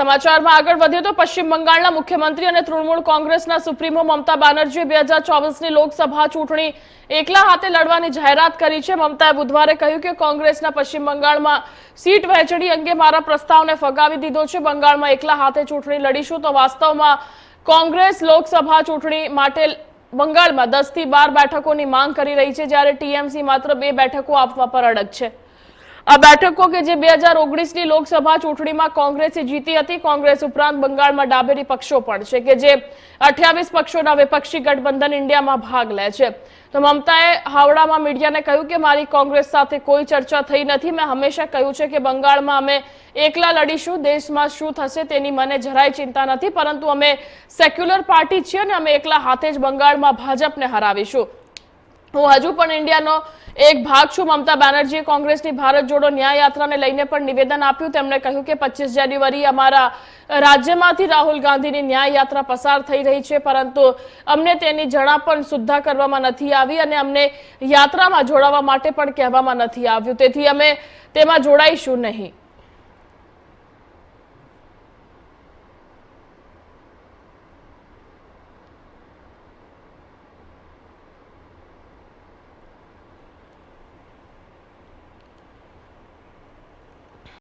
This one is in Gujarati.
સમાચારમાં આગળ વધીએ તો પશ્ચિમ બંગાળના મુખ્યમંત્રી અને તૃણમૂળ કોંગ્રેસના સુપ્રીમો મમતા બેનર્જીએ બે હજાર ચોવીસની લોકસભા ચૂંટણી એકલા હાથે લડવાની જાહેરાત કરી છે. મમતાએ બુધવારે કહ્યું કે કોંગ્રેસના પશ્ચિમ બંગાળમાં સીટ વહેંચણી અંગે મારા પ્રસ્તાવને ફગાવી દીધો છે. બંગાળમાં એકલા હાથે ચૂંટણી લડીશું તો વાસ્તવમાં કોંગ્રેસ લોકસભા ચૂંટણી માટે બંગાળમાં દસથી બાર બેઠકોની માંગ કરી રહી છે, જ્યારે ટીએમસી માત્ર બે બેઠકો આપવા પર અડગ છે. આ બેઠકો કે જે બે હજાર ઓગણીસની લોકસભા ચૂંટણીમાં કોંગ્રેસે જીતી હતી, કોંગ્રેસ ઉપરાંત બંગાળમાં ડાબેરી પક્ષો પણ છે કે જે અઠ્યાવીસ પક્ષોના વિપક્ષી ગઠબંધન ઇન્ડિયામાં ભાગ લે છે. તો મમતાએ હાવડામાં મીડિયાને કહ્યું કે મારી કોંગ્રેસ સાથે કોઈ ચર્ચા થઈ નથી. મેં હંમેશા કહ્યું છે કે બંગાળમાં અમે એકલા લડીશું, દેશમાં શું થશે તેની મને જરાય ચિંતા નથી, પરંતુ અમે સેક્યુલર પાર્ટી છીએ અને અમે એકલા હાથે જ બંગાળમાં ભાજપને હરાવીશું. હું હજુ પણ ઇન્ડિયાનો એક ભાગ છું. મમતા બેનર્જીએ કોંગ્રેસની ભારત જોડો ન્યાય યાત્રાને લઈને પણ નિવેદન આપ્યું. તેમણે કહ્યું કે પચીસ જાન્યુઆરી અમારા રાજ્યમાંથી રાહુલ ગાંધીની ન્યાય યાત્રા પસાર થઈ રહી છે. પરંતુ અમને તેની જણા પણ સુદ્ધા કરવામાં નથી આવી અને અમને યાત્રામાં જોડાવા માટે પણ કહેવામાં નથી આવ્યું. તેથી અમે તેમાં જોડાઈશું નહીં.